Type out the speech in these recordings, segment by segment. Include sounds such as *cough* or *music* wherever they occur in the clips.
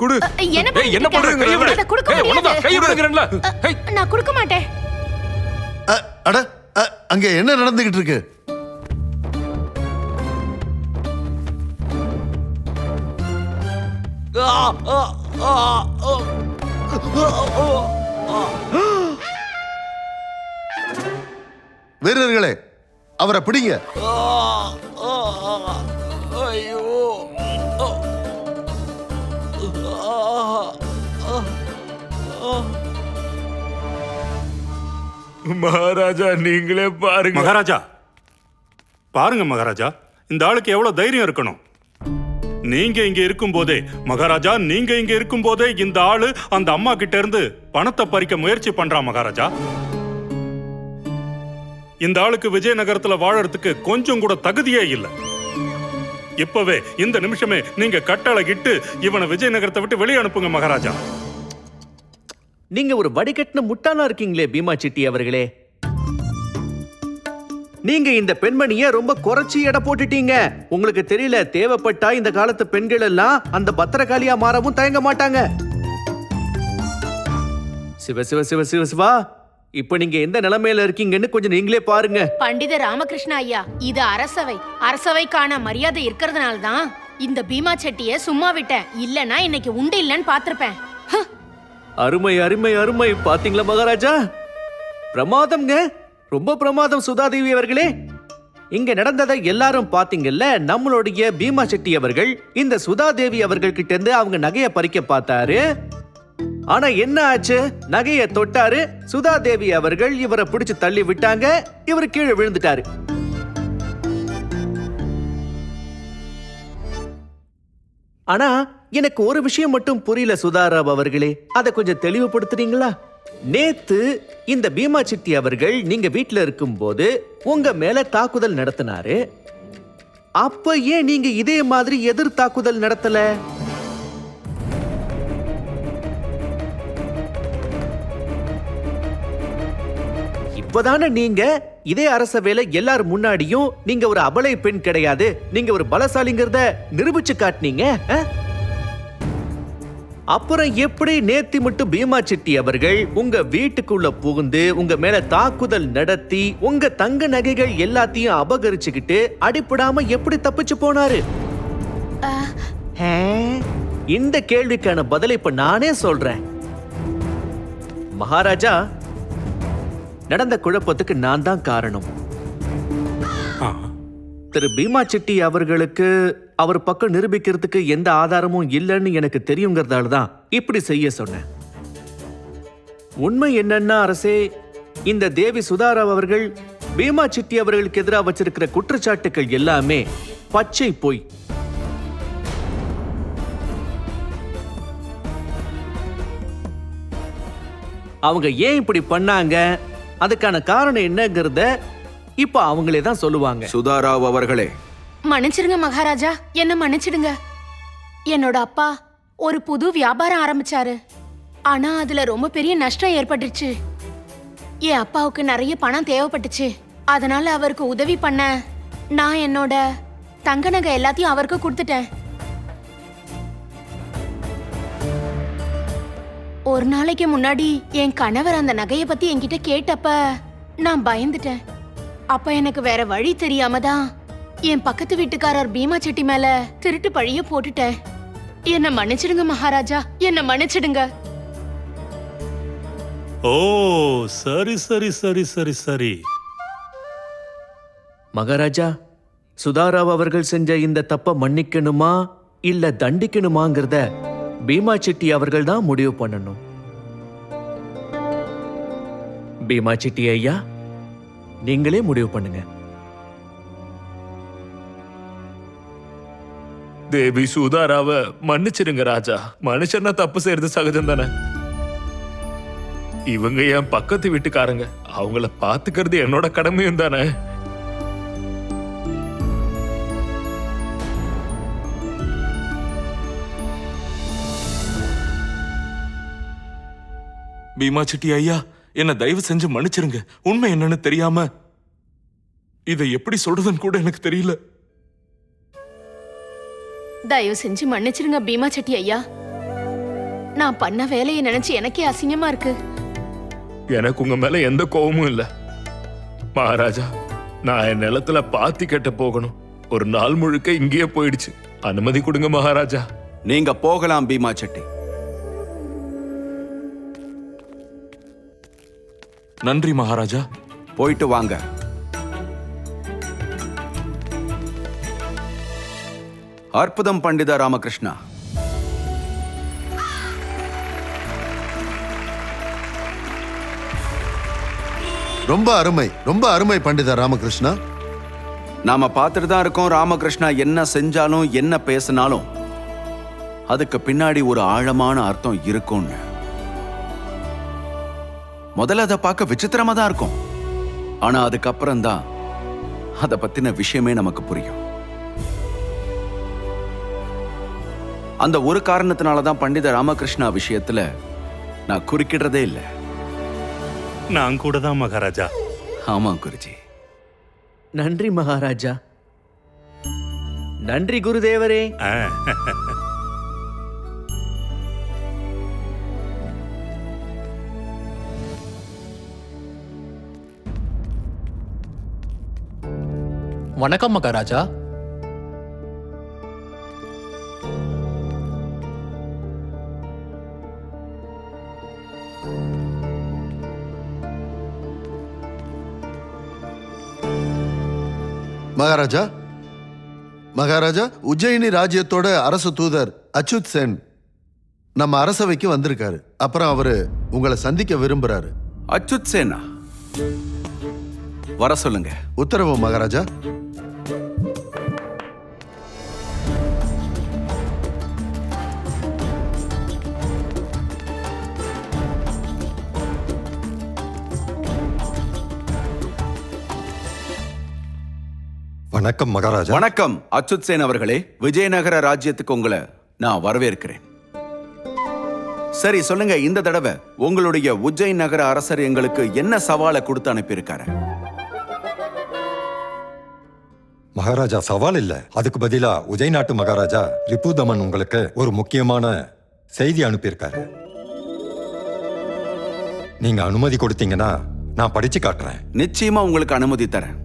குடு. என்ன என்ன பண்றீங்க? கையை விடு. கொடுக்க முடியாது. கையை விடுங்கிறேன்ல. நான் கொடுக்க மாட்டேன். அட அங்க என்ன நடந்துகிட்டு இருக்கு? வீரர்களே அவரை பிடிங்க. மகாராஜா நீங்களே பாருங்க. மகாராஜா பாருங்க மகாராஜா இந்த ஆளுக்கு எவ்வளவு தைரியம் இருக்கணும்? நீங்க இங்க இருக்கும் போதே மகாராஜா நீங்க இங்க இருக்கும் போதே இந்த ஆளு அந்த அம்மா கிட்ட இருந்து பணத்தை பறிக்க முயற்சி பண்றான் மகாராஜா. இந்த ஆளுக்கு விஜயநகரத்துல வாழறதுக்கு கொஞ்சம் கூட தகுதியே இல்லை. இப்பவே இந்த நிமிஷமே நீங்க கட்டளையிட்டு இவனை விஜயநகரத்தை விட்டு வெளியே அனுப்புங்க மகாராஜா. நீங்க ஒரு வடிகட்டின முட்டாளா இருக்கீங்களே பீமா சிட்டி அவர்களே. நீங்க இந்த பெண்மணிய ரொம்ப குறைச்சி எடை போட்டுட்டீங்க. உங்களுக்கு தெரியல தேவைப்பட்டா இந்த காலத்து பெண்கள் எல்லாம் அந்த பத்திரகாளியா மாறவும் தயங்க மாட்டாங்க. சிவ சிவ சிவ சிவ சிவா இப்ப நீங்க எந்த நிலைமையில இருக்கீங்கன்னு கொஞ்சம் நீங்களே பாருங்க. பண்டித ராமகிருஷ்ண ஐயா இது அரசவை. அரசவைக்கான மரியாதை இருக்கிறதுனால தான் இந்த பீமா செட்டிய சும்மா விட்டேன். இல்லனா இன்னைக்கு உண்டு இல்லைன்னு பாத்திருப்பேன் அருமை அருமை அருமை. பாத்தீங்களா மகாராஜா? பிரமாதம்ங்க. ரொம்ப பிரமாதம் சுதாதேவி அவர்களே. இங்க நடந்ததை எல்லாரும் பாத்தீங்கல்ல? நம்மளுடைய பீமா செட்டி அவர்கள் இந்த சுதாதேவி அவர்கள் கிட்ட இருந்து அவங்க நகைய பறிக்க பார்த்தாரு ஆனா என்ன ஆச்சு? நகைய தொட்டாரு. சுதாதேவி அவர்கள் இவரை பிடிச்சு தள்ளி விட்டாங்க. இவர் கீழே விழுந்துட்டாரு. ஆனா எனக்கு ஒரு விஷயம் மட்டும் புரியல சுதாராவ் அவர்களே. அதை கொஞ்சம் தெளிவுபடுத்துறீங்களா? நேத்து இந்த பீமா சிட்டி அவர்கள் நீங்க வீட்ல இருக்கும்போது உங்க மேல தாக்குதல் நடத்தினாரு. அப்ப ஏன் நீங்க இதே மாதிரி எதிர் தாக்குதல் நடத்தல? இப்பதானே நீங்க இதே அரச வேலை எல்லார் முன்னாடியும் நீங்க ஒரு அபலை பெண் கிடையாது நீங்க ஒரு பலசாலிங்கிறத நிரூபிச்சு காட்டினீங்க? அப்புறம் எப்படி நேத்தி மட்டும் பீமா செட்டி அவர்கள் உங்க வீட்டுக்குள்ள புகுந்து உங்க மேல தாக்குதல் நடத்தி உங்க தங்க நகைகள் எல்லாத்தையும் அபகரிச்சுக்கிட்டு அடிப்படாம எப்படி தப்பிச்சு போனாரு? இந்த கேள்விக்கான பதிலை இப்ப நானே சொல்றேன் மகாராஜா நடந்த குழப்பத்துக்கு நான் தான் காரணம். ஆ, திரு பீமா செட்டி அவர்களுக்கு அவர் பக்கம் நிரூபிக்கிறதுக்கு எந்த ஆதாரமும் இல்லைன்னு எனக்கு தெரியுங்கிறதால தான் இப்படி செய்ய சொன்னேன். உண்மை என்னன்னா அரசே இந்த தேவி சுதாராவ் அவர்கள் பீமா சிட்டி அவர்களுக்கு எதிராக வச்சிருக்கிற குற்றச்சாட்டுகள் எல்லாமே பச்சை பொய். அவங்க ஏன் இப்படி பண்ணாங்க? அதுக்கான காரணம் என்னங்கிறத இப்ப அவங்களே தான் சொல்லுவாங்க. சுதாராவ் அவர்களே. மன்னிச்சிடுங்க மகாராஜா என்ன மன்னிச்சிடுங்க. என்னோட அப்பா ஒரு புது வியாபாரம் ஆரம்பிச்சாரு. ஆனா அதுல ரொம்ப பெரிய நஷ்டம் ஏற்பட்டுச்சு என் அப்பாவுக்கு நிறைய பணம் தேவைப்பட்டுச்சு. அதனால அவருக்கு உதவி பண்ண நான் என்னோட தங்க நகை எல்லாத்தையும் அவருக்கு கொடுத்துட்டேன். ஒரு நாளைக்கு முன்னாடி என் கணவர் அந்த நகைய பத்தி என்கிட்ட கேட்டப்ப நான் பயந்துட்டேன். அப்ப எனக்கு வேற வழி தெரியாம தான் என் பக்கத்து வீட்டுக்காரர் பீமா செட்டி மேல திருட்டு பழிய போட்டுட்டேன். என்ன மன்னிச்சிடுங்க மகாராஜா என்ன மன்னிச்சிடுங்க. ஓ சரி சரி சரி சரி சரி. மகாராஜா சுதாராவ் அவர்கள் செஞ்ச இந்த தப்ப மன்னிக்கணுமா இல்ல தண்டிக்கணுமாங்கிறத பீமா செட்டி அவர்கள் தான் முடிவு பண்ணணும். பீமா செட்டி ஐயா நீங்களே முடிவு பண்ணுங்க. தேவி சுதாராவ மன்னிச்சிருங்க ராஜா. மனுஷன்னா தப்பு செய்யறது சகஜம் தானே. இவங்க என் பக்கத்து வீட்டுக்காரங்க. அவங்கள பாத்துக்கிறது என்னோட கடமையும் தானே. பீமா செட்டி ஐயா என்ன தயவு செஞ்சு மன்னிச்சிருங்க. உண்மை என்னன்னு தெரியாம இதை எப்படி சொல்றதுன்னு கூட எனக்கு தெரியல. தயவு செஞ்சு மன்னிச்சிடுங்க பீமா செட்டி ஐயா. நான் பண்ண வேலையை நினைச்சு எனக்கே அசிங்கமா இருக்கு. எனக்கு உங்க மேல எந்த கோவமும் இல்ல. மகாராஜா நான் என் நிலத்துல பாத்தி கட்ட போகணும். ஒரு நாள் முழுக்க இங்கேயே போயிடுச்சு. அனுமதி கொடுங்க மகாராஜா. நீங்க போகலாம் பீமா செட்டி நன்றி மகாராஜா. போயிட்டு வாங்க. அற்புதம் பண்டித ராமகிருஷ்ணா. ரொம்ப அருமை ரொம்ப அருமை பண்டித ராமகிருஷ்ணா. நாம பார்த்துட்டு தான் இருக்கோம் ராமகிருஷ்ணா என்ன செஞ்சாலும் என்ன பேசினாலும். அதுக்கு பின்னாடி ஒரு ஆழமான அர்த்தம் இருக்கும்னு. முதல்ல அதை பார்க்க விசித்திரமா தான் இருக்கும். ஆனா அதுக்கப்புறம் தான் அதை பத்தின விஷயமே நமக்கு புரியும். அந்த ஒரு காரணத்தினால தான் பண்டித ராமகிருஷ்ணா விஷயத்துல நான் குறுக்கிடுறதே இல்லை. நான் கூட தான் மகாராஜா. ஆமா குருஜி. நன்றி மகாராஜா. நன்றி குருதேவரே. வணக்கம் மகாராஜா. மகாராஜா மகாராஜா உஜ்ஜயினி ராஜ்யத்தோட அரசு தூதர் அச்சுத் சென் நம்ம அரசவைக்கு வந்திருக்காரு. அப்புறம் அவரு உங்களை சந்திக்க விரும்புறாரு. அச்சுத் சேனா வர சொல்லுங்க. உத்தரவு மகாராஜா. வணக்கம் மகாராஜா. வணக்கம் அச்சுத் சேன் அவர்களே. விஜயநகர ராஜ்யத்துக்கு உங்களை நான் வரவேற்கிறேன். சரி சொல்லுங்க இந்த தடவை உங்களுடைய உஜ்ஜைன் நகர அரசர் எங்களுக்கு என்ன சவாலை கொடுத்து அனுப்பியிருக்காரு? மகாராஜா சவால் இல்ல. அதுக்கு பதிலா உஜய் நாட்டு மகாராஜா ரிபுதமன் உங்களுக்கு ஒரு முக்கியமான செய்தி அனுப்பியிருக்காரு. நீங்க அனுமதி கொடுத்தீங்கன்னா நான் படிச்சு காட்டுறேன். நிச்சயமா உங்களுக்கு அனுமதி தரேன்.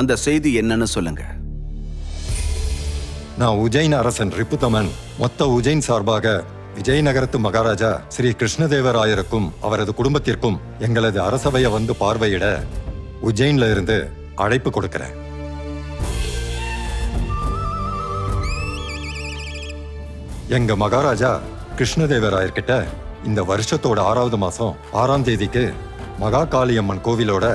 அந்த செய்தி என்னன்னு சொல்லுங்க. நான் உஜயின் அரசன் ரிப்புதமன். மொத்த உஜைன் சார்பாக விஜயநகரத்து மகாராஜா ஸ்ரீ கிருஷ்ணதேவராயருக்கும் அவரது குடும்பத்திற்கும் எங்களது அரசவையை வந்து பார்வையிட உஜ்ஜைன்ல இருந்து அழைப்பு கொடுக்கிறேன். எங்க மகாராஜா கிருஷ்ணதேவராயர்கிட்ட இந்த வருஷத்தோட ஆறாவது மாசம் ஆறாம் தேதிக்கு மகா காளியம்மன் கோவிலோட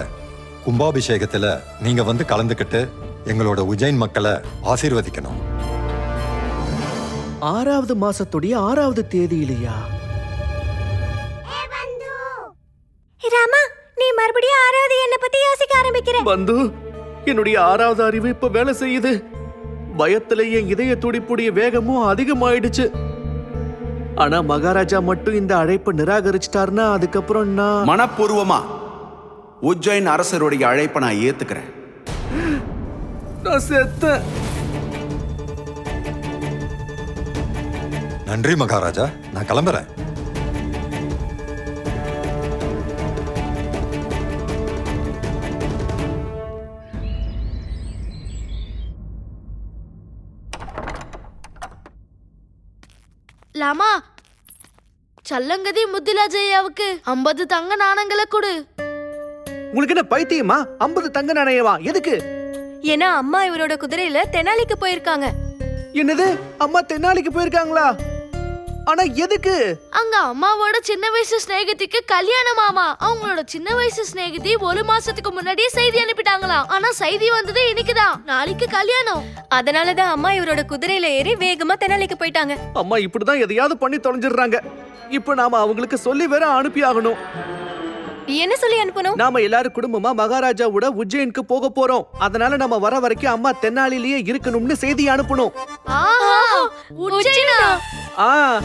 கும்பாபிஷேகத்துல நீங்க வந்து கலந்துக்கிட்டு எங்களோட உஜ்ஜைன் மக்களை ஆசீர்வதிக்கணும். ஆறாவது மாசத்துடைய ஆறாவது தேதியிலையா? ராமா நீ மறுபடியும் ஆறாவது என்ன பத்தி யோசிக்க ஆரம்பிக்கிற. பந்து என்னுடைய ஆறாவது அறிவு இப்ப வேலை செய்யுது. பயத்துல என் இதய துடிப்புடைய வேகமும் அதிகமாயிடுச்சு. ஆனா மகாராஜா மட்டும் இந்த அழைப்பை நிராகரிச்சிட்டாருன்னா அதுக்கப்புறம் நான் மனப்பூர்வமா உஜ்ஜைன் அரசருடைய அழைப்பை நான் ஏத்துக்கிறேன். நான் செத்தேன். நன்றி மகாராஜா. நான் கிளம்புறேன். லாமா சல்லங்கதி முத்திலாஜையாவுக்கு ஐம்பது தங்க நாணங்களை கொடு. உங்களுக்கு என்ன பைத்தியமா? ஐம்பது தங்க நாணயமா எதுக்கு? ஏன்னா அம்மா இவரோட குதிரையில தெனாலிக்கு போயிருக்காங்க. என்னது? அம்மா தென்னாலிக்கு போயிருக்காங்களா? ஆனா எதுக்கு? அங்க அம்மாவோட சின்ன வயசு சிநேகிதிக்கு கல்யாணம் ஆமா அவங்களோட சின்ன வயசு சிநேகிதி ஒரு மாசத்துக்கு முன்னாடியே செய்தி அனுப்பிட்டாங்களாம். ஆனா செய்தி வந்தது இன்னைக்குதான். நாளைக்கு கல்யாணம். அதனாலதான் அம்மா இவரோட குதிரையில ஏறி வேகமா தெனாலிக்கு போயிட்டாங்க. அம்மா இப்படிதான் எதையாவது பண்ணி தொலைஞ்சிடுறாங்க. இப்ப நாம அவங்களுக்கு சொல்லி வேற அனுப்பி ஆகணும் என்ன சொல்லி அனுப்பணும்? நாம எல்லாரும் குடும்பமா மகாராஜாவோட உஜ்ஜயினுக்கு போக போறோம். அதனால நம்ம வர வரைக்கும் அம்மா தென்னாலிலேயே இருக்கணும்னு செய்தி அனுப்பணும். ஆ.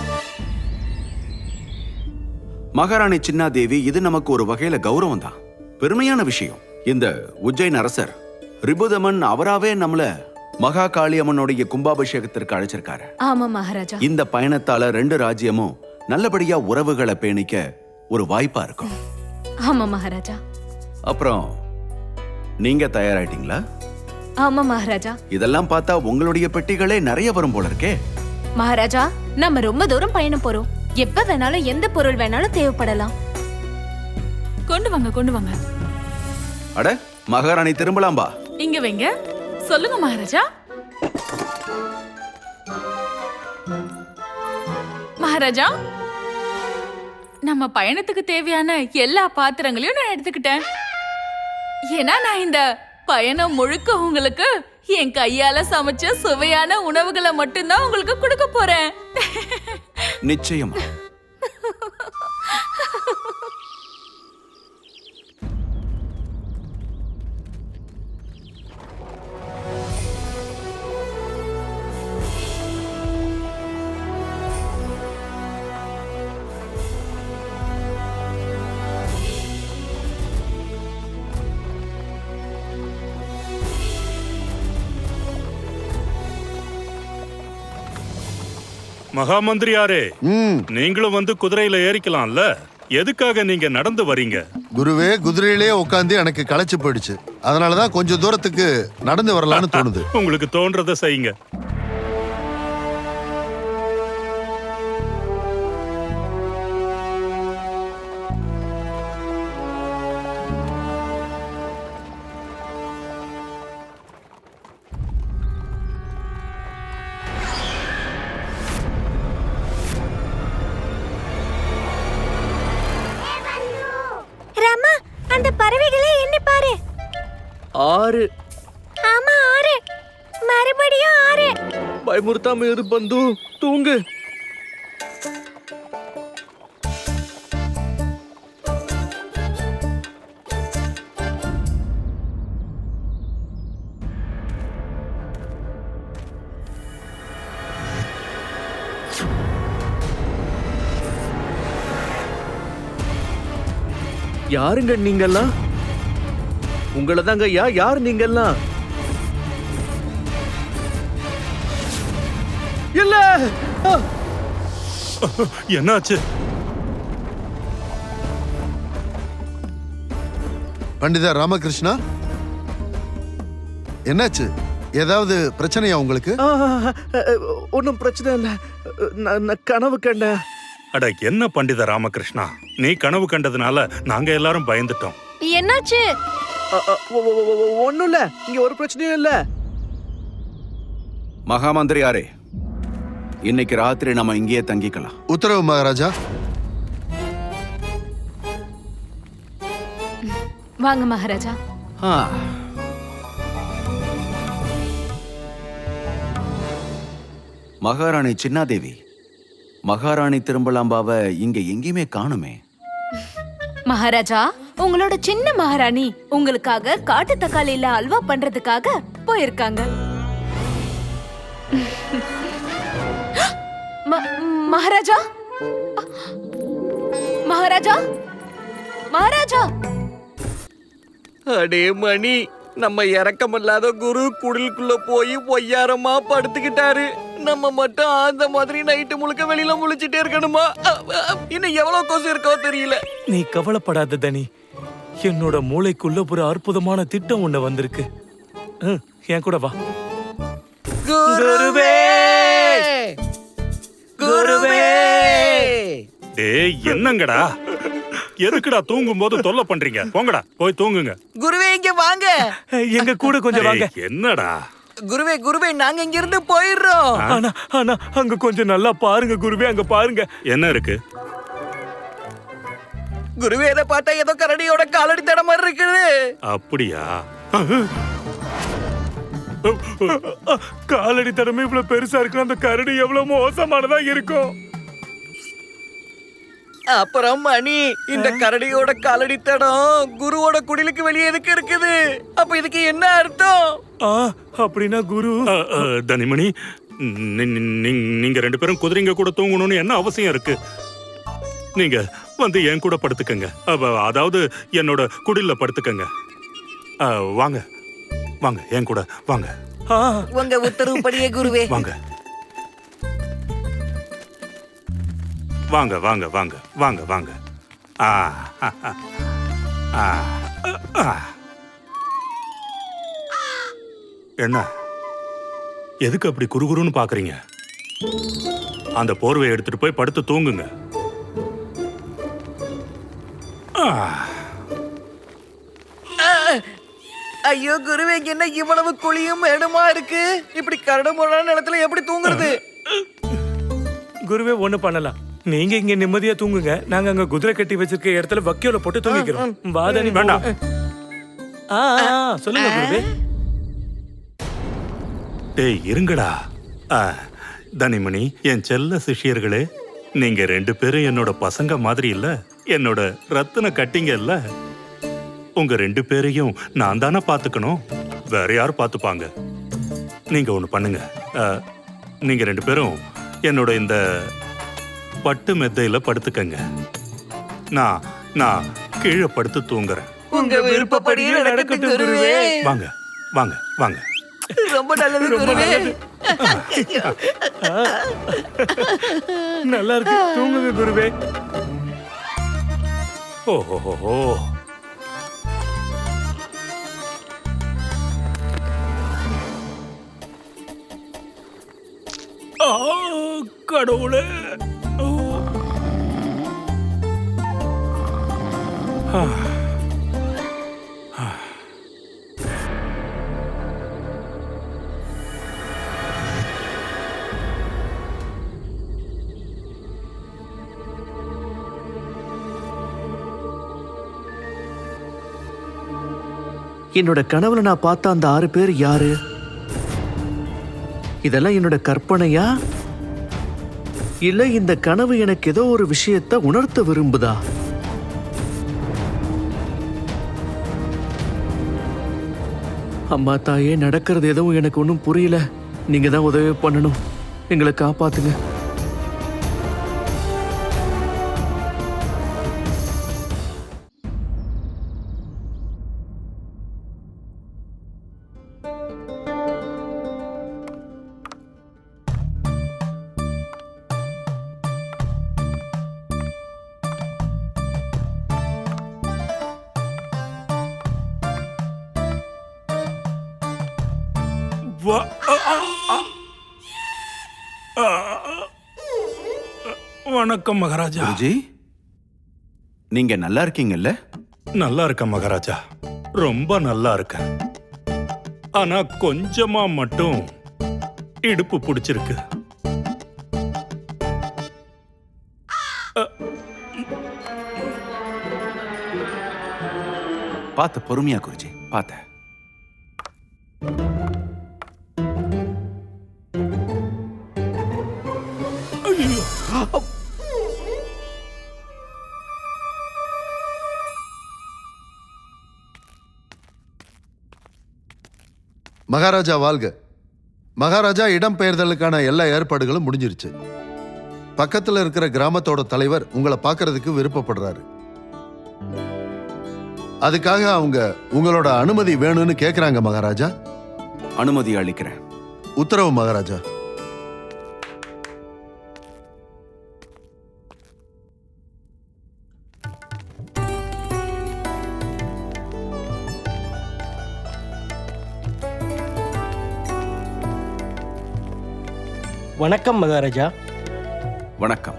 மகாராணி சின்னாதேவி இது நமக்கு ஒரு வகையில கௌரவம் தான். பெருமையான விஷயம். இந்த உஜ்ஜைன் அரசர் ரிபுதமன் அவராவே நம்மள மகா காளியம்மனுடைய கும்பாபிஷேகத்திற்கு அழைச்சிருக்காரு. ஆமா மகாராஜா. இந்த பயணத்தால ரெண்டு ராஜ்யமும் நல்லபடியா உறவுகளை பேணிக்க ஒரு வாய்ப்பா இருக்கும். ஆமா மகாராஜா. அப்புறம் நீங்க தயாராயிட்டீங்களா? ஆமா மகாராஜா. இதெல்லாம் பார்த்தா உங்களுடைய பெட்டிகளே நிறைய வரும் போல இருக்கே. மகாராஜா நம்ம ரொம்ப தூரம் பயணம் போறோம். எப்ப வேணாலும் எந்த பொருள் வேணாலும் தேவைப்படலாம். கொண்டு வாங்க கொண்டு வாங்க. அட மகாராணி திரும்பலாம் பா இங்க வைங்க. சொல்லுங்க மகாராஜா. மகாராஜா நம்ம பயணத்துக்கு தேவையான எல்லா பாத்திரங்களையும் நான் எடுத்துக்கிட்டேன். ஏன்னா நான் இந்த பயணம் முழுக்க உங்களுக்கு என் கையால சமைச்ச சுவையான உணவுகளை மட்டும்தான் உங்களுக்கு கொடுக்க போறேன். நிச்சயமா. மகாமந்திரியாரே ம். நீங்களும் வந்து குதிரையில ஏறிக்கலாம்ல? எதுக்காக நீங்க நடந்து வரீங்க? குருவே குதிரையிலே உட்காந்து எனக்கு களைச்சு போயிடுச்சு. அதனாலதான் கொஞ்சம் தூரத்துக்கு நடந்து வரலான்னு தோணுது. *laughs* உங்களுக்கு தோன்றதை செய்யுங்க. ஆறு. ஆமா ஆறு. மறுபடியும் ஆறு. பயமுறுத்தாம இரு பந்து. தூங்கு. யாருங்க நீங்கெல்லாம் உங்களை தாங்க யா யார் நீங்கெல்லாம் இல்ல! என்னாச்சு? பண்டிதா ராமகிருஷ்ணா? என்னாச்சு? ஏதாவது பிரச்சனையா உங்களுக்கு? ஒன்றும் பிரச்சனை இல்லை. நான் கனவு கண்டேன் அட என்ன பண்டித ராமகிருஷ்ணா? நீ கனவு கண்டதுனால நாங்க எல்லாரும் பயந்துட்டோம். என்னாச்சு? ஒன்றும் இல்லை இங்கே ஒரு பிரச்சனையும் இல்லை. மகாமந்திரியாரே இன்னைக்கு ராத்திரி நம்ம இங்கேயே தங்கிக்கலாம். உத்தரவு மகாராஜா. வாங்க மகாராஜா. மகாராணி சின்னாதேவி மகாராணி திரும்பலாம்பாவை இங்க எங்கேயுமே காணுமே. மகாராஜா உங்களோட சின்ன மகாராணி உங்களுக்காக காட்டு தக்காளியில அல்வா பண்றதுக்காக போயிருக்காங்க. மகாராஜா? மகாராஜா? மகாராஜா? அடே மணி நம்ம இறக்கமில்லாத குரு குடிலுக்குள்ள போய் பொய்யாரமா படுத்துக்கிட்டாரு. நம்ம மட்டும் அந்த மாதிரி நைட்டு முழுக்க வெளியில முழிச்சிட்டே இருக்கணுமா? இன்னும் எவ்வளவு கொசு இருக்கோ தெரியல. நீ கவலைப்படாத தனி. என்னோட மூளைக்குள்ள ஒரு அற்புதமான திட்டம் ஒண்ணு வந்திருக்கு. என் கூட வா. குருவே! குருவே! டேய் என்னங்கடா? எதுக்குடா தூங்கும் போது தொல்லை பண்றீங்க? போங்கடா போய் தூங்குங்க. குருவே இங்க வாங்க. எங்க கூட கொஞ்சம் வாங்க. என்னடா? குருவே குருவே நாங்க இங்க இருந்து போயிடுறோம். ஆனா ஆனா அங்க கொஞ்சம் நல்லா பாருங்க குருவே அங்க பாருங்க. என்ன இருக்கு? குருவே இதை பார்த்தா ஏதோ கரடியோட காலடி தட மாதிரி இருக்குது. அப்படியா? காலடி தடமே இவ்வளவு பெருசா இருக்கு அந்த கரடி எவ்வளவு மோசமானதா இருக்கும். அப்புறம் மணி இந்த கரடியோட காலடி தடம் குருவோட குடிலுக்கு வெளியே எதுக்கு இருக்குது? அப்ப இதுக்கு என்ன அர்த்தம்? ஆ அப்படின்னா குரு. தனிமணி நீங்க ரெண்டு பேரும் குதிரைங்க கூட தூங்கணும்னு என்ன அவசியம் இருக்கு? நீங்க வந்து என் கூட படுத்துக்கங்க. அதாவது என்னோட குடில்ல படுத்துக்கங்க. வாங்க. வாங்க என் கூட. வாங்க. உங்க உத்தரவுப்படியே குருவே. வாங்க. வாங்க வாங்க வாங்க. வாங்க வாங்க. ஆ. என்ன? எதுக்கு அப்படி குறுகுறுன்னு பாக்குறீங்க? அந்த போர்வையை எடுத்துட்டு போய் படுத்து தூங்குங்க. ஐயோ குருவே என்ன இவ்வளவு குழியும் இடமா இருக்கு? இப்படி கரடு முரடான நிலத்துல எப்படி தூங்குறது? குருவே ஒண்ணு பண்ணலாம். நீங்க இங்க நிம்மதியா தூங்குங்க. நாங்க அங்க குதிரை கட்டி வச்சிருக்க இடத்துல வக்கியோல போட்டு தூங்கிக்கிறோம். வாதானி வேண்டாம். ஆ ஆ, ஆ, சொல்லுங்க குருவே. டேய் இருங்கடா. ஆ, தனிமணி என் செல்ல சிஷ்யர்களே நீங்க ரெண்டு பேரும் என்னோட பசங்க மாதிரி இல்ல. என்னோட ரத்தின கட்டிங்க இல்ல உங்க ரெண்டு பேரையும் நான் தானே பாத்துக்கணும்? வேற யார் பாத்துப்பாங்க? நீங்க ஒண்ணு பண்ணுங்க. நீங்க ரெண்டு பேரும் என்னோட இந்த பட்டு மெத்தையில படுத்துக்கங்க. நான் நான் கீழே படுத்து தூங்குறேன். உங்க விருப்பப்படியே நடக்கட்டும் குருவே. வாங்க வாங்க வாங்க. ரொம்ப நல்லது குருவே. நல்லா இருக்கு. தூங்குங்க குருவே. ஓஹோ ஆ, கடவுளே ஓ. என்னோட கனவுல நான் பார்த்த அந்த ஆறு பேர் யாரு? இதெல்லாம் என்னோட கற்பனையா? இல்ல இந்த கனவு எனக்கு ஏதோ ஒரு விஷயத்தை உணர்த்த விரும்புதா? அம்மா தாயே நடக்கிறது எதுவும் எனக்கு ஒன்றும் புரியல. நீங்க தான் உதவி பண்ணணும். எங்களை காப்பாத்துங்க. வணக்கம் மகாராஜா. குருஜி நீங்க நல்லா இருக்கீங்கல்ல? நல்லா இருக்க மகாராஜா. ரொம்ப நல்லா இருக்க ஆனா கொஞ்சமா மட்டும் இடுப்பு பிடிச்சிருக்கு. பார்த்து பொறுமையா குருஜி. பார்த்த. மகாராஜா வாழ்க. மகாராஜா இடம்பெயர்தலுக்கான எல்லா ஏற்பாடுகளும் முடிஞ்சிருச்சு. பக்கத்துல இருக்கிற கிராமத்தோட தலைவர் உங்களை பார்க்கறதுக்கு விருப்பப்படுறாரு. அதுக்காக அவங்க உங்களோட அனுமதி வேணும்னு கேக்குறாங்க மகாராஜா. அனுமதி அளிக்கிறேன். உத்தரவு மகாராஜா. வணக்கம் மகாராஜா. வணக்கம்.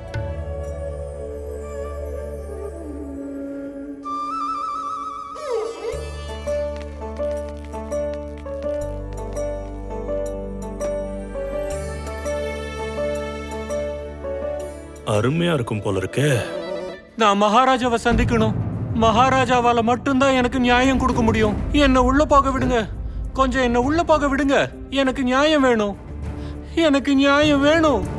அருமையா இருக்கும் போல இருக்கே. நான் மகாராஜாவை சந்திக்கணும். மகாராஜாவால மட்டும்தான் எனக்கு நியாயம் கொடுக்க முடியும். என்ன உள்ள போக விடுங்க. கொஞ்சம் என்ன உள்ள போக விடுங்க. எனக்கு நியாயம் வேணும். எனக்கு நியாயம் வேணும்.